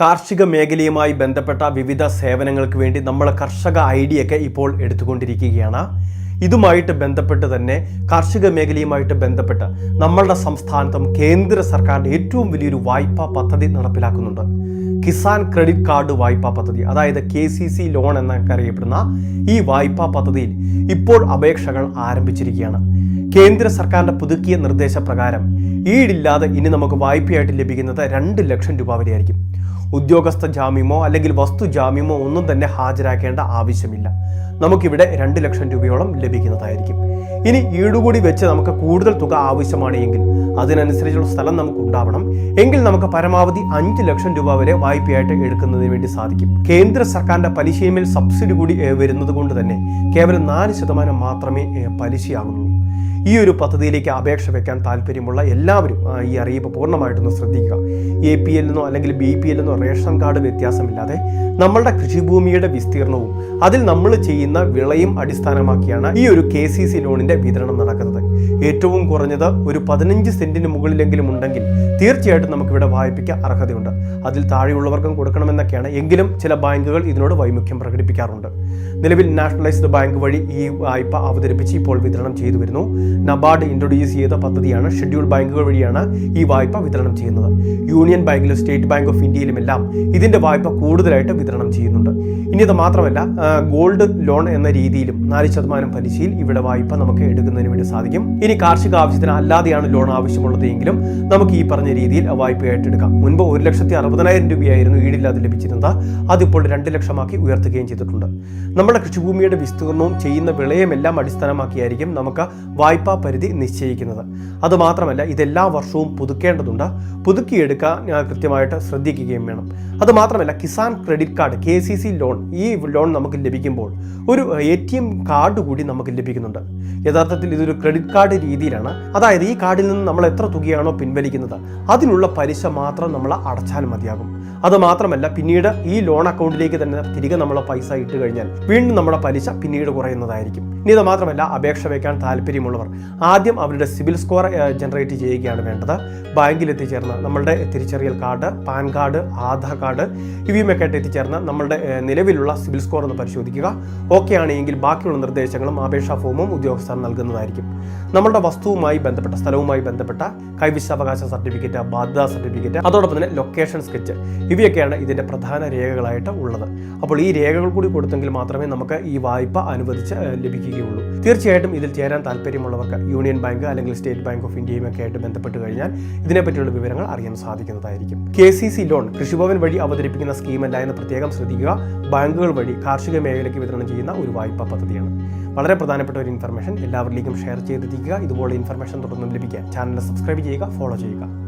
കാർഷിക മേഖലയുമായി ബന്ധപ്പെട്ട വിവിധ സേവനങ്ങൾക്ക് വേണ്ടി നമ്മൾ കർഷക ഐ ഒക്കെ ഇപ്പോൾ എടുത്തുകൊണ്ടിരിക്കുകയാണ്. ഇതുമായിട്ട് ബന്ധപ്പെട്ട് തന്നെ കാർഷിക മേഖലയുമായിട്ട് ബന്ധപ്പെട്ട് നമ്മളുടെ സംസ്ഥാനത്തും കേന്ദ്ര സർക്കാരിന്റെ ഏറ്റവും വലിയൊരു വായ്പാ പദ്ധതി നടപ്പിലാക്കുന്നുണ്ട്. കിസാൻ ക്രെഡിറ്റ് കാർഡ് വായ്പാ പദ്ധതി അതായത് കെ സി സി ലോൺ എന്നൊക്കെ അറിയപ്പെടുന്ന ഈ വായ്പാ പദ്ധതിയിൽ ഇപ്പോൾ അപേക്ഷകൾ ആരംഭിച്ചിരിക്കുകയാണ്. കേന്ദ്ര സർക്കാരിന്റെ പുതുക്കിയ നിർദ്ദേശപ്രകാരം ഈടില്ലാതെ ഇനി നമുക്ക് വായ്പയായിട്ട് ലഭിക്കുന്നത് രണ്ട് ലക്ഷം രൂപ വരെയായിരിക്കും. ഉദ്യോഗസ്ഥ ജാമ്യമോ അല്ലെങ്കിൽ വസ്തു ജാമ്യമോ ഒന്നും തന്നെ ഹാജരാക്കേണ്ട ആവശ്യമില്ല. നമുക്കിവിടെ രണ്ട് ലക്ഷം രൂപയോളം ലഭിക്കുന്നതായിരിക്കും. ഇനി ഈടുകൂടി വെച്ച് നമുക്ക് കൂടുതൽ തുക ആവശ്യമാണ് എങ്കിൽ അതിനനുസരിച്ചുള്ള സ്ഥലം നമുക്ക് ഉണ്ടാവണം. എങ്കിൽ നമുക്ക് പരമാവധി അഞ്ച് ലക്ഷം രൂപ വരെ വായ്പയായിട്ട് എടുക്കുന്നതിന് വേണ്ടി സാധിക്കും. കേന്ദ്ര സർക്കാരിന്റെ പലിശയുമേൽ സബ്സിഡി കൂടി വരുന്നത് കൊണ്ട് തന്നെ കേവലം നാല് ശതമാനം മാത്രമേ പലിശയാകുന്നുള്ളൂ. ഈ ഒരു പദ്ധതിയിലേക്ക് അപേക്ഷ വെക്കാൻ താല്പര്യമുള്ള എല്ലാവരും ഈ അറിയിപ്പ് പൂർണമായിട്ടൊന്ന് ശ്രദ്ധിക്കുക. എ പി എല്ലെന്നോ അല്ലെങ്കിൽ ബി പി എല്ലെന്നോ റേഷൻ കാർഡ് വ്യത്യാസമില്ലാതെ നമ്മളുടെ കൃഷിഭൂമിയുടെ വിസ്തീർണവും അതിൽ നമ്മൾ ചെയ്യുന്ന വിളയും അടിസ്ഥാനമാക്കിയാണ് ഈ ഒരു കെ സി സി ലോണിന്റെ വിതരണം നടക്കുന്നത്. ഏറ്റവും കുറഞ്ഞത് ഒരു പതിനഞ്ച് സെന്റിന് മുകളിലെങ്കിലും ഉണ്ടെങ്കിൽ തീർച്ചയായിട്ടും നമുക്കിവിടെ വായ്പയ്ക്ക് അർഹതയുണ്ട്. അതിൽ താഴെയുള്ളവർക്കും കൊടുക്കണമെന്നൊക്കെയാണ് എങ്കിലും ചില ബാങ്കുകൾ ഇതിനോട് വൈമുഖ്യം പ്രകടിപ്പിക്കാറുണ്ട്. നിലവിൽ നാഷണലൈസ്ഡ് ബാങ്ക് വഴി ഈ വായ്പ അവതരിപ്പിച്ച് ഇപ്പോൾ വിതരണം ചെയ്തു വരുന്നു. നബാർഡ് ഇൻട്രൊഡ്യൂസ് ചെയ്ത പദ്ധതിയാണ് ഷെഡ്യൂൾ ബാങ്കുകൾ വഴിയാണ് ഈ വായ്പ വിതരണം ചെയ്യുന്നത്. യൂണിയൻ ബാങ്കിലും സ്റ്റേറ്റ് ബാങ്ക് ഓഫ് ഇന്ത്യയിലുമെല്ലാം ഇതിന്റെ വായ്പ കൂടുതലായിട്ട് വിതരണം ചെയ്യുന്നുണ്ട്. ഇനി ഇത് മാത്രമല്ല ഗോൾഡ് ലോൺ എന്ന രീതിയിലും നാല് ശതമാനം പലിശയിൽ ഇവിടെ വായ്പ നമുക്ക് എടുക്കുന്നതിന് വേണ്ടി സാധിക്കും. ഇനി കാർഷിക ആവശ്യത്തിന് അല്ലാതെയാണ് ലോൺ ആവശ്യമുള്ളത് എങ്കിലും നമുക്ക് ഈ പറഞ്ഞ രീതിയിൽ വായ്പയായിട്ട് എടുക്കാം മുൻപ് ഒരു ലക്ഷത്തി അറുപതിനായിരം രൂപയായിരുന്നു ഈടില്ലാതെ ലഭിച്ചിരുന്നത്. അതിപ്പോൾ രണ്ട് ലക്ഷമാക്കി ഉയർത്തുകയും ചെയ്തിട്ടുണ്ട്. നമ്മുടെ കൃഷിഭൂമിയുടെ വിസ്തീർണവും ചെയ്യുന്ന വിളയുമെല്ലാം അടിസ്ഥാനമാക്കിയായിരിക്കും നമുക്ക് വായ്പാ പരിധി നിശ്ചയിക്കുന്നത്. അതുമാത്രമല്ല ഇതെല്ലാ വർഷവും പുതുക്കേണ്ടതുണ്ട്. പുതുക്കിയെടുക്കാൻ കൃത്യമായിട്ട് ശ്രദ്ധിക്കുകയും വേണം. അതുമാത്രമല്ല Kisan credit card K C C loan ഈ ലോൺ നമുക്ക് ലഭിക്കുമ്പോൾ ഒരു എ ടി എം കാർഡ് കൂടി നമുക്ക് ലഭിക്കുന്നുണ്ട്. യഥാർത്ഥത്തിൽ ഇതൊരു ക്രെഡിറ്റ് കാർഡ് രീതിയിലാണ്. അതായത് ഈ കാർഡിൽ നിന്ന് നമ്മൾ എത്ര തുകയാണോ പിൻവലിക്കുന്നത് അതിനുള്ള പലിശ മാത്രം നമ്മൾ അടച്ചാൽ മതിയാകും. അത് മാത്രമല്ല പിന്നീട് ഈ ലോൺ അക്കൗണ്ടിലേക്ക് തന്നെ തിരികെ നമ്മൾ പൈസ ഇട്ട് കഴിഞ്ഞാൽ വീണ്ടും നമ്മുടെ പലിശ പിന്നീട് കുറയുന്നതായിരിക്കും. ഇനി ഇത് മാത്രമല്ല അപേക്ഷ വയ്ക്കാൻ താല്പര്യമുള്ളവർ ആദ്യം അവരുടെ സിവിൽ സ്കോർ ജനറേറ്റ് ചെയ്യുകയാണ് വേണ്ടത്. ബാങ്കിൽ എത്തിച്ചേർന്ന് നമ്മളുടെ തിരിച്ചറിയൽ card PAN card Aadhaar card ഇവയുമൊക്കെ ആയിട്ട് എത്തിച്ചേർന്ന് നമ്മളുടെ നിലവിലുള്ള സിവിൽ സ്കോർ ഒന്ന് പരിശോധിക്കുക. ഓക്കെ ആണെങ്കിൽ ബാക്കിയുള്ള നിർദ്ദേശങ്ങളും അപേക്ഷാ ഫോമും ഉദ്യോഗസ്ഥർ നൽകുന്നതായിരിക്കും. നമ്മളുടെ വസ്തുവുമായി ബന്ധപ്പെട്ട സ്ഥലവുമായി ബന്ധപ്പെട്ട കൈവശാവകാശ സർട്ടിഫിക്കറ്റ് ബാധ്യതാ സർട്ടിഫിക്കറ്റ് അതോടൊപ്പം തന്നെ ലൊക്കേഷൻ സ്കെച്ച് ഇവയൊക്കെയാണ് ഇതിന്റെ പ്രധാന രേഖകളായിട്ട് ഉള്ളത്. അപ്പോൾ ഈ രേഖകൾ കൂടി കൊടുത്തെങ്കിൽ മാത്രമേ നമുക്ക് ഈ വായ്പ അനുവദിച്ച് ലഭിക്കുകയുള്ളൂ. തീർച്ചയായിട്ടും ഇതിൽ ചേരാൻ താല്പര്യമുള്ളവർക്ക് യൂണിയൻ ബാങ്ക് അല്ലെങ്കിൽ സ്റ്റേറ്റ് ബാങ്ക് ഓഫ് ഇന്ത്യയും ഒക്കെ ആയിട്ട് ബന്ധപ്പെട്ട് കഴിഞ്ഞാൽ ഇതിനെപ്പറ്റിയുള്ള വിവരങ്ങൾ അറിയാൻ സാധിക്കുന്നതായിരിക്കും. K C C loan Krishibhavan വഴി അവതരിപ്പിക്കുന്ന സ്കീമല്ല എന്ന് പ്രത്യേകം ശ്രദ്ധിക്കുക. ബാങ്കുകൾ വഴി കാർഷിക മേഖലയ്ക്ക് വിതരണം ചെയ്യുന്ന ഒരു വായ്പാ പദ്ധതിയാണ്. വളരെ പ്രധാനപ്പെട്ട ഒരു ഇൻഫർമേഷൻ. എല്ലാവരിലേക്കും ഷെയർ ചെയ്തെത്തിക്കുക ഇതുപോലെ ഇൻഫർമേഷൻ തുടർന്നും ലഭിക്കാൻ ചാനൽ സബ്സ്ക്രൈബ് ചെയ്യുക ഫോളോ ചെയ്യുക.